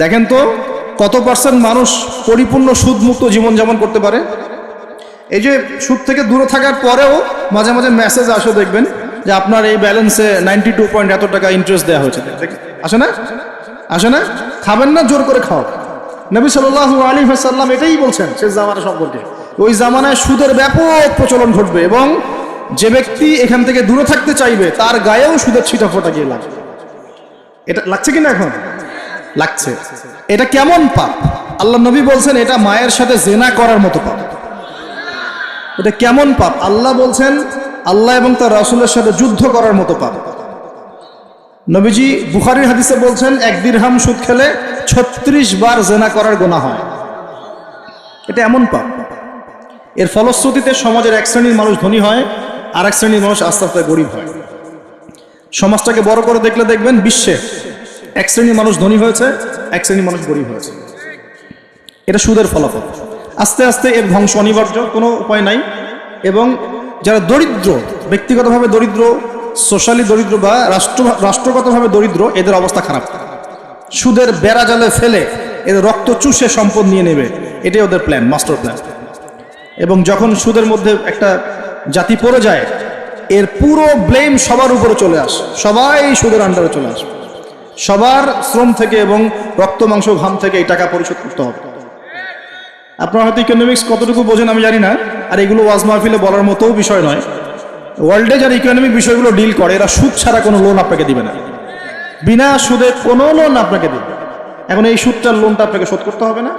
দেখেন তো, কত পার্সেন্ট মানুষ পরিপূর্ণ সুদমুক্ত জীবনযাপন করতে পারে? এই যে সুদ থেকে দূরে থাকার পরেও মাঝে মাঝে মেসেজ আসে, দেখবেন, যে আপনার এই ব্যালেন্সে নাইনটি টু পয়েন্ট এত টাকা ইন্টারেস্ট দেওয়া হয়েছে। আসে না? আসে না? খাবেন না, জোর করে খাও নবী সাল্লাহ আলী সাল্লাম এটাই বলছেন শেষ জামানা সম্পর্কে। ওই জামানায় সুদের ব্যাপক প্রচলন ঘটবে এবং যে ব্যক্তি এখান থেকে দূরে থাকতে চাইবে, তার গায়েও সুদের ছিটা ফোটা গিয়ে লাগবে। এটা লাগছে কিনা এখন? লাগছে। এটা কেমন পাপ? আল্লাহ নবী বলছেন, এটা মায়ের সাথে জেনা করার মতো পাপ। এটা কেমন পাপ? আল্লাহ বলছেন, আল্লাহ এবং তার রাসূলের সাথে যুদ্ধ করার মতো পাপ। নবীজি বুখারীর হাদিসে বলছেন, এক দিরহাম সুদ খেলে ছত্রিশ বার জেনা করার গোনা হয়। এটা এমন পাপ। এর ফলশ্রুতিতে সমাজের এক শ্রেণির মানুষ ধনী হয় আর এক শ্রেণির মানুষ আস্তে আস্তে গরিব হয়। সমাজটাকে বড় করে দেখলে দেখবেন, বিশ্বে এক শ্রেণির মানুষ ধনী হয়েছে, এক শ্রেণির মানুষ গরিব হয়েছে। এটা সুদের ফলাফল। আস্তে আস্তে এর ধ্বংস অনিবার্য, কোনো উপায় নাই। এবং যারা দরিদ্র, ব্যক্তিগতভাবে দরিদ্র, সোশ্যালি দরিদ্র বা রাষ্ট্র, রাষ্ট্রগতভাবে দরিদ্র, এদের অবস্থা খারাপ। সুদের বেড়া জালে ফেলে এদের রক্ত চুষে সম্পদ নিয়ে নেবে, এটাই ওদের প্ল্যান মাস্টার প্ল্যান এবং যখন সুদের মধ্যে একটা জাতি পড়ে যায়, এর পুরো ব্লেম সবার উপরে চলে আসে। সবাই সুদের আন্ডারে চলে আসে। সবার শ্রম থেকে এবং রক্ত, মাংস, ঘাম থেকে এই টাকা পরিশোধ করতে হবে। আপনারা হয়তো ইকোনমিক্স কতটুকু বোঝেন আমি জানি না, আর এগুলো ওয়াজ মাহফিলে বলার মতোও বিষয় নয়। ওয়ার্ল্ডে যারা ইকোনমিক বিষয়গুলো ডিল করে, এরা সুদ ছাড়া কোনো লোন আপনাকে দিবে না। বিনা সুদে কোনো লোন আপনাকে দিবে এখন এই সুদটার লোনটা আপনাকে শোধ করতে হবে না।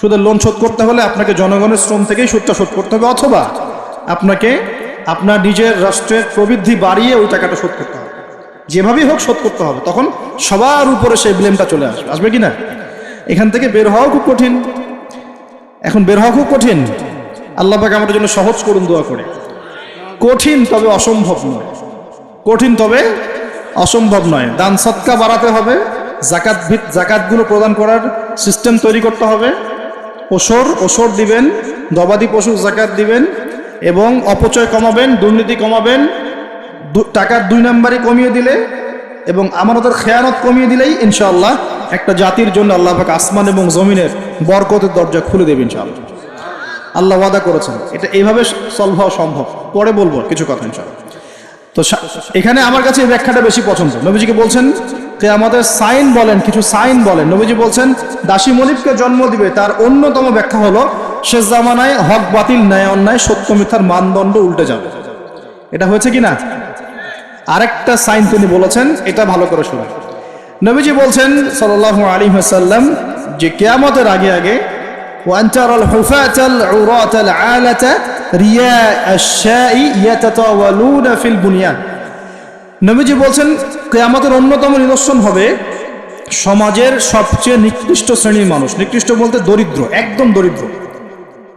সুদের লোন শোধ করতে হলে আপনাকে জনগণের শ্রম থেকেই সুদটা শোধ করতে হবে, অথবা আপনাকে আপনার নিজের রাষ্ট্রের প্রবৃদ্ধি বাড়িয়ে ওই টাকাটা শোধ করতে হবে। যেভাবেই হোক শোধ করতে হবে। তখন সবার উপরে সেই ব্লেমটা চলে আসবে। আসবে কি না? এখান থেকে বের হওয়াও খুব কঠিন। এখন বের হওয়া খুব কঠিন। আল্লাহ পাকে আমাদের জন্য সহজ করুন দোয়া করে। কঠিন তবে অসম্ভব নয়। কঠিন তবে অসম্ভব নয়। দান সৎকা বাড়াতে হবে। জাকাত ভিত জাকাতগুলো প্রদান করার সিস্টেম তৈরি করতে হবে। ওসর ওসর দিবেন গবাদি পশু জাকাত দিবেন এবং অপচয় কমাবেন, দুর্নীতি কমাবেন টাকার দুই নাম্বারই কমিয়ে দিলে এবং আমানতের খেয়ানত কমিয়ে দিলেই ইনশাআল্লাহ একটা জাতির জন্য আল্লাহ পাক আসমান এবং জমিনের বরকতের দরজা খুলে দেবে ইনশাআল্লাহ। আল্লাহ ওয়াদা করেছেন। এটা এইভাবে সলভ হওয়া সম্ভব। পরে বলব কিছু কথা ইনশাআল্লাহ। তো এখানে আমার কাছে এই ব্যাখ্যাটা বেশি পছন্দ। নবীজিকে বলছেন যে আমাদের সাইন বলেন, কিছু সাইন বলেন। নবীজি বলছেন, দাসী মনিবকে জন্ম দিবে, তার অন্যতম ব্যাখ্যা হলো শেষ জামানায় হক বাতিল, ন্যায় অন্যায়, সত্য মিথ্যার মানদণ্ড উল্টে যাবে। এটা হয়েছে কি না? আরেকটা সাইন তিনি বলেছেন এটা ভালো করে শুনুন নবীজি বলছেন সাল্লাল্লাহু আলাইহি ওয়াসাল্লাম যে কিয়ামতের আগে আগে وأن ترى الحفاة العراة العالة رياء الشاء يتطاولون في البنيان নবীজি বলছেন কেয়ামতের অন্যতম নিদর্শন হবে সমাজের সবচেয়ে নিকৃষ্ট শ্রেণীর মানুষ নিকৃষ্ট বলতে দরিদ্র একদম দরিদ্র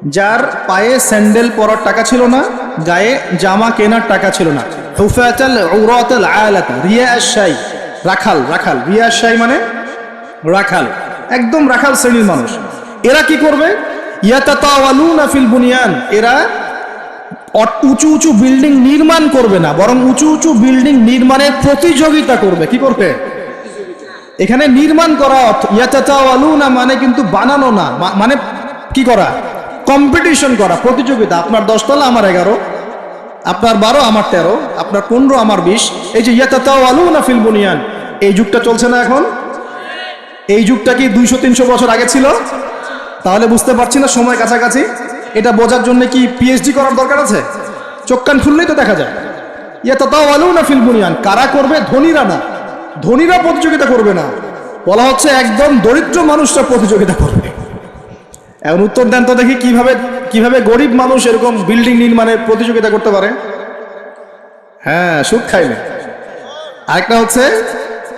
যার পায়ে স্যান্ডেল পরার টাকা ছিল না গায়ে জামা কেনার টাকা ছিল না হুফাতাল উরাতাল আয়ালাতা রিয়া শাই রাখাল রাখাল। রিয়া শাই মানে? রাখাল। একদম রাখাল শ্রেণির মানুষ। এরা কি করবে? ইয়াতাতাওয়ালুনা ফিল বুনিয়ান। এরা উঁচু উঁচু বিল্ডিং নির্মাণ করবে না, বরং উঁচু উঁচু বিল্ডিং নির্মাণের প্রতিযোগিতা করবে। কি করবে? এখানে নির্মাণ করা অর্থ, ইয়াতাতাওয়ালুনা মানে কিন্তু বানানো না মানে কি করা? কম্পিটিশন করা, প্রতিযোগিতা। আপনার দশতলা, আমার এগারো। আপনার বারো, আমার তেরো, আপনার পনেরো, আমার বিশ। এই যে ইয়াতাতাওয়ালুনা ফিল বুনিয়ান, এই যুগটা চলছে না এখন? এই যুগটা কি দুইশো, তিনশো বছর আগে ছিল? তাহলে বুঝতে পারছি না, সময় কাছাকাছি। এটা বোঝার জন্য কি পিএইচডি করার দরকার আছে? চোখ কান খুললেই তো দেখা যায়। ইয়া তাও আলু না ফিল বুনিয়ান, কারা করবে? ধনীরা না। ধনীরা প্রতিযোগিতা করবে না। বলা হচ্ছে একদম দরিদ্র মানুষরা প্রতিযোগিতা করবে। এখন উত্তর দেন তো দেখি কীভাবে কীভাবে গরিব মানুষ এরকম বিল্ডিং নির্মাণের প্রতিযোগিতা করতে পারে। হ্যাঁ সুখ খাইলে। আরেকটা হচ্ছে,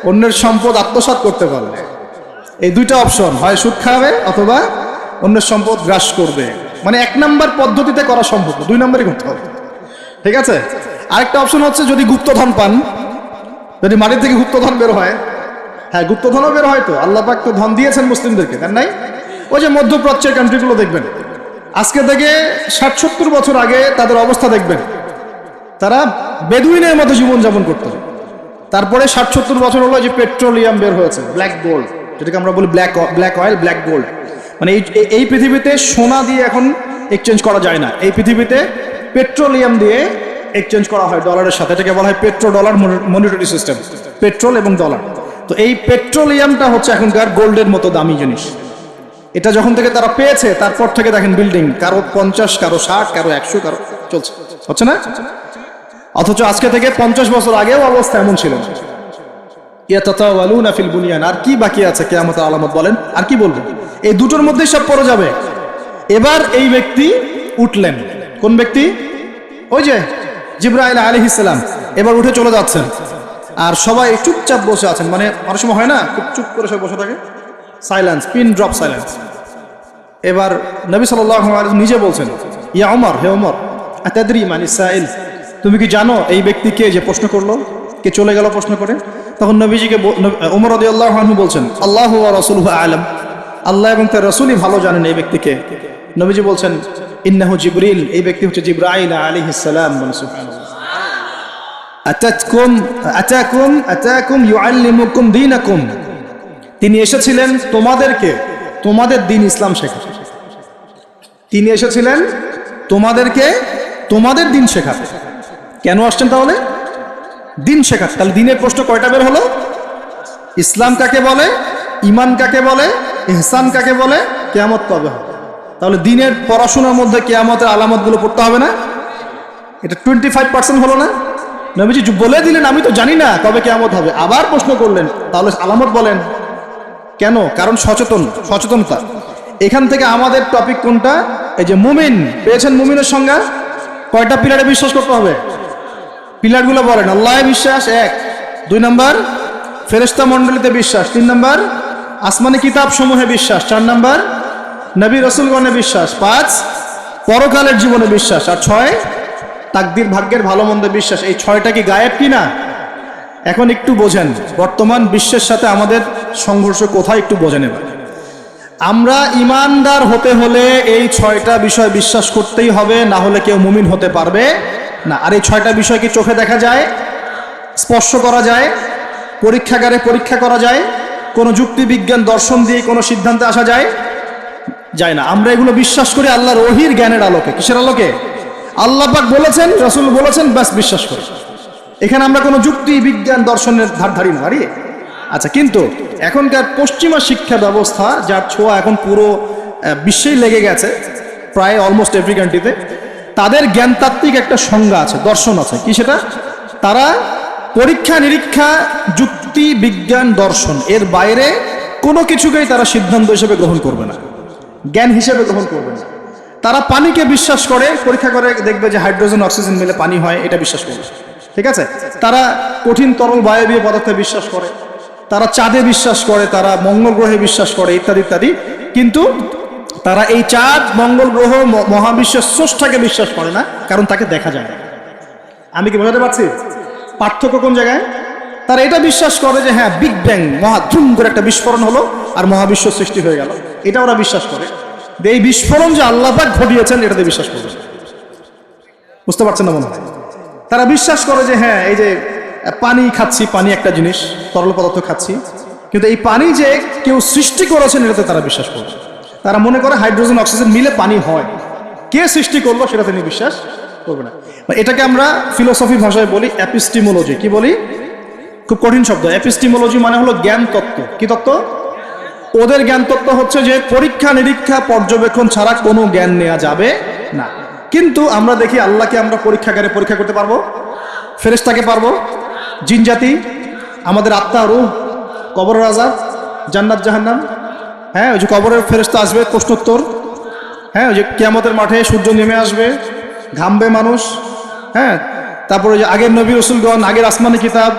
অন্যের সম্পদ আত্মসাৎ করতে পারলে। এই দুইটা অপশন হয় সুদ খাবে অথবা অন্যের সম্পদ গ্রাস করবে। মানে এক নাম্বার পদ্ধতিতে করা সম্ভব দুই নাম্বারই করতে হবে। ঠিক আছে? আরেকটা অপশন হচ্ছে যদি গুপ্তধন পান, যদি মাটির থেকে গুপ্তধন বের হয়। হ্যাঁ গুপ্তধনও বের হয় তো, আল্লাহ পাক তো ধন দিয়েছেন মুসলিমদেরকে তার নাই? ওই যে মধ্যপ্রাচ্যের কান্ট্রিগুলো দেখবেন। আজকে থেকে ষাট সত্তর বছর আগে তাদের অবস্থা দেখবেন। তারা বেদুইনের মতো জীবনযাপন করতো। তারপরে ষাট সত্তর বছর হলো যে পেট্রোলিয়াম বের হয়েছে ব্ল্যাক গোল্ড যেটাকে আমরা বলি black black oil black gold মানে এই, এই- পৃথিবীতে সোনা দিয়ে এখন এক্সচেঞ্জ করা যায় না। এই পৃথিবীতে পেট্রোলিয়াম দিয়ে এক্সচেঞ্জ করা হয় ডলারের সাথে, এটাকে বলা হয় petro dollar monetary system petrol এবং ডলার তো এই পেট্রোলিয়ামটা হচ্ছে এখনকার গোল্ডের মতো দামি জিনিস। এটা যখন থেকে তারা পেয়েছে, তারপর থেকে দেখেন বিল্ডিং কারও পঞ্চাশ, কারও ষাট, কারও একশো, কারও চলছে। হচ্ছে না? অথচ আজকে থেকে পঞ্চাশ বছর আগেও অবস্থা এমন ছিল। ফিল বুনিয়ান। আর কি বাকি আছে কেয়ামত আলামত বলেন? আর কি বলব? এই দুটোর মধ্যেই সব পড়ে যাবে। এবার এই ব্যক্তি উঠলেন। কোন ব্যক্তি? ওই যে জিব্রাইল আলাইহিস সালাম। এবার উঠে চলে যাচ্ছেন। আর সবাই চুপচাপ বসে আছেন। মানে অনেক সময় হয় না, খুব চুপ করে সব বসে থাকে। সাইলেন্স পিন ড্রপ সাইলেন্স এবার নবী ওয়াসাল্লাম নিজে বলছেন, ইয়া ওমর হে ওমর আতাদরি মানে সাইল? তুমি কি জানো এই ব্যক্তি কে যে প্রশ্ন করল? কে চলে গেল প্রশ্ন করে? তখন নবীজিকে ওমর রাদিয়াল্লাহু আনহু বলছেন, আল্লাহ রসুল আলম। আল্লাহ এবং তার রাসূলই ভালো জানেন এই ব্যক্তিকে নবীজি বলছেন, ইন্নাহু জিবরিল। এই ব্যক্তি হচ্ছে জিব্রাইল আলাইহিস সালাম বলেন সুবহানাল্লাহ। আতাতকুম, আতাকুম আতাকুম ইউআল্লিমুকুম দীনাকুম। তিনি এসেছিলেন তোমাদেরকে, তোমাদের দিন ইসলাম শেখাতে। তিনি এসেছিলেন তোমাদেরকে, তোমাদের দিন শেখাতে। কেন আসছেন তাহলে? দিন শেখার তাহলে দিনের প্রশ্ন কয়টা বের হলো? ইসলাম কাকে বলে? ইমান কাকে বলে? ইহসান কাকে বলে? কেয়ামত কবে হবে? তাহলে দিনের পড়াশোনার মধ্যে কেয়ামতের আলামতগুলো পড়তে হবে না? এটা টোয়েন্টি ফাইভ পার্সেন্ট হলো না? নবীজি বলে দিলেন, আমি তো জানি না কবে কেয়ামত হবে। আবার প্রশ্ন করলেন, তাহলে আলামত বলেন। কেন? কারণ সচেতন, সচেতনতা। এখান থেকে আমাদের টপিক কোনটা? এই যে মুমিন, পেয়েছেন মুমিনের সংজ্ঞা? কয়টা পিলারে বিশ্বাস করতে হবে? পিলারগুলো বলেন আল্লাহ বিশ্বাস, এক। দুই নম্বর ফেরেস্তা মণ্ডলীতে বিশ্বাস। তিন নম্বর, আসমানি কিতাব সমূহে বিশ্বাস। চার নম্বর, নবী রসুলগণে বিশ্বাস। পাঁচ, পরকালের জীবনে বিশ্বাস। আর ছয়, তাকদির ভাগ্যের ভালো মন্দে বিশ্বাস। এই ছয়টা কি গায়েব কি না এখন একটু বোঝেন। বর্তমান বিশ্বের সাথে আমাদের সংঘর্ষ কোথায় একটু বোঝেন এবার। আমরা ইমানদার হতে হলে এই ছয়টা বিষয় বিশ্বাস করতেই হবে, না হলে কেউ মুমিন হতে পারবে। না, আর এই ছয়টা বিষয় কি চোখে দেখা যায়? স্পর্শ করা যায়? পরীক্ষাগারে পরীক্ষা করা যায়? কোনো যুক্তি, বিজ্ঞান, দর্শন দিয়ে কোনো সিদ্ধান্তে আসা যায়? যায় না। আমরা এগুলো বিশ্বাস করি আল্লাহর ওহির জ্ঞানের আলোকে। কিসের আলোকে? আল্লাহ পাক বলেছেন, রসুল বলেছেন, ব্যাস বিশ্বাস করি। এখানে আমরা কোনো যুক্তি, বিজ্ঞান, দর্শনের ধার ধারি না দাঁড়িয়ে আচ্ছা কিন্তু এখনকার পশ্চিমা শিক্ষা ব্যবস্থা, যার ছোঁয়া এখন পুরো বিশ্বেই লেগে গেছে, প্রায় অলমোস্ট এভরি কান্ট্রিতে তাদের জ্ঞানতাত্ত্বিক একটা সংজ্ঞা আছে, দর্শন আছে। কি সেটা? তারা পরীক্ষা, নিরীক্ষা, যুক্তি, বিজ্ঞান, দর্শন, এর বাইরে কোনো কিছুকেই তারা সিদ্ধান্ত হিসেবে গ্রহণ করবে না। জ্ঞান হিসেবে গ্রহণ করবে না। তারা পানিকে বিশ্বাস করে, পরীক্ষা করে, দেখবে যে হাইড্রোজেন, অক্সিজেন মিলে পানি হয়, এটা বিশ্বাস করবে। ঠিক আছে? তারা কঠিন, তরল, বায়বীয় পদার্থে বিশ্বাস করে। তারা চাঁদে বিশ্বাস করে, তারা মঙ্গল গ্রহে বিশ্বাস করে, ইত্যাদি ইত্যাদি। কিন্তু তারা এই চাঁদ মঙ্গল গ্রহ মহাবিশ্বের স্রষ্টাকে বিশ্বাস করে না, কারণ তাকে দেখা যায় না। আমি কি বোঝাতে পারছি? পার্থক্য কোন জায়গায়? তারা এটা বিশ্বাস করে যে হ্যাঁ বিগ ব্যাং মহা ধুম করে একটা বিস্ফোরণ হলো আর মহাবিশ্ব সৃষ্টি হয়ে গেল। এটা ওরা বিশ্বাস করে। যে এই বিস্ফোরণ যে আল্লাপাক ঘটিয়েছেন, এটাতে বিশ্বাস করবে। বুঝতে পারছেন না মনে হয়? তারা বিশ্বাস করে যে হ্যাঁ এই যে পানি খাচ্ছি, পানি একটা জিনিস, তরল পদার্থ খাচ্ছি, কিন্তু এই পানি যে কেউ সৃষ্টি করেছেন, এটাতে তারা বিশ্বাস করবে তারা মনে করে হাইড্রোজেন, অক্সিজেন মিলে পানি হয়। কে সৃষ্টি করল সেটা তিনি বিশ্বাস করবে না। এটাকে আমরা ফিলোসফি ভাষায় বলি অ্যাপিস্টিমোলজি কি বলি? খুব কঠিন শব্দ। অ্যাপিস্টিমোলজি মানে হলো জ্ঞান তত্ত্ব। কি তত্ত্ব? ওদের জ্ঞান তত্ত্ব হচ্ছে যে পরীক্ষা, নিরীক্ষা, পর্যবেক্ষণ ছাড়া কোনো জ্ঞান নেওয়া যাবে না। কিন্তু আমরা দেখি আল্লাহকে আমরা পরীক্ষাগারে পরীক্ষা করতে পারব? ফেরেস্তাকে পারব? জিন জাতি, আমাদের আত্মা, রূহ, কবর রাজা, জান্নাত জাহান্নাম হ্যাঁ ওই যে কবরের ফেরেশতা আসবে, প্রশ্নোত্তর। হ্যাঁ ওই যে কিয়ামতের মাঠে সূর্য নেমে আসবে, ঘামবে মানুষ। হ্যাঁ তারপরে ওই যে আগের নবী রসুলগণ, আগের আসমানি কিতাব,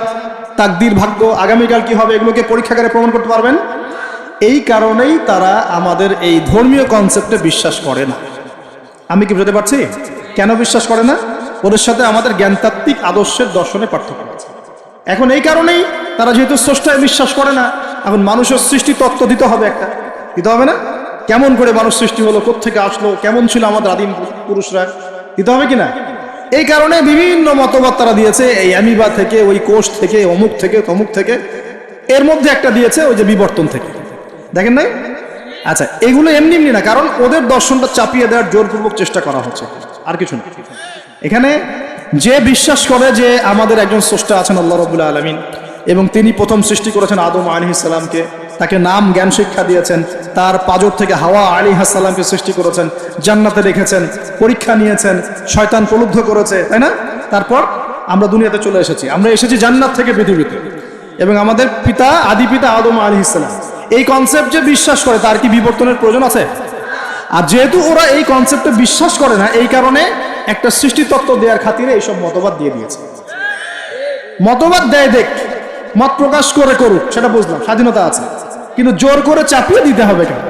তাকদির ভাগ্য, আগামীকাল কি হবে, এগুলোকে পরীক্ষাগারে প্রমাণ করতে পারবেন। এই কারণেই তারা আমাদের এই ধর্মীয় কনসেপ্টে বিশ্বাস করে না। আমি কি বুঝতে পারছি? কেন বিশ্বাস করে না? ওদের সাথে আমাদের জ্ঞানতাত্ত্বিক আদর্শের দর্শনে পার্থক্য আছে। এখন এই কারণেই তারা যেহেতু স্রষ্টায় বিশ্বাস করে না এখন মানুষের সৃষ্টি তত্ত্ব দিতে হবে একটা। দিতে হবে না? কেমন করে মানুষ সৃষ্টি হলো, কোত্থেকে আসলো, কেমন ছিল আমাদের আদিম পুরুষরা? দিতে হবে কিনা? এই কারণে বিভিন্ন মতবাদ তারা দিয়েছে, এই অ্যামিবা থেকে, ওই কোষ থেকে, অমুক থেকে, তমুক থেকে। এর মধ্যে একটা দিয়েছে, ওই যে বিবর্তন থেকে। দেখেন নাই? আচ্ছা এগুলো এমনি এমনি না, কারণ ওদের দর্শনটা চাপিয়ে দেওয়ার জোরপূর্বক চেষ্টা করা হচ্ছে। আর কিছু না। এখানে যে বিশ্বাস করে যে আমাদের একজন স্রষ্টা আছেন, আল্লাহ রবুল্লা আলমিন এবং তিনি প্রথম সৃষ্টি করেছেন আদম আলী ইসালামকে তাকে নাম জ্ঞান শিক্ষা দিয়েছেন। তার পাজর থেকে হাওয়া আলী হাসালামকে সৃষ্টি করেছেন। জান্নাতে রেখেছেন, পরীক্ষা নিয়েছেন, শয়তান প্রলুব্ধ করেছে, তাই না? তারপর আমরা দুনিয়াতে চলে এসেছি। আমরা এসেছি জান্নাত থেকে পৃথিবীতে। এবং আমাদের পিতা, আদি পিতা আদম আলী ইসলাম এই কনসেপ্ট যে বিশ্বাস করে, তার কি বিবর্তনের প্রয়োজন আছে? আর যেহেতু ওরা এই কনসেপ্টে বিশ্বাস করে না, এই কারণে একটা সৃষ্টি তত্ত্ব দেওয়ার খাতিরে এইসব মতবাদ দিয়ে দিয়েছে। মতবাদ দেয় দেখ মত প্রকাশ করে করুক, সেটা বুঝলাম, স্বাধীনতা আছে। কিন্তু জোর করে চাপিয়ে দিতে হবে কেন?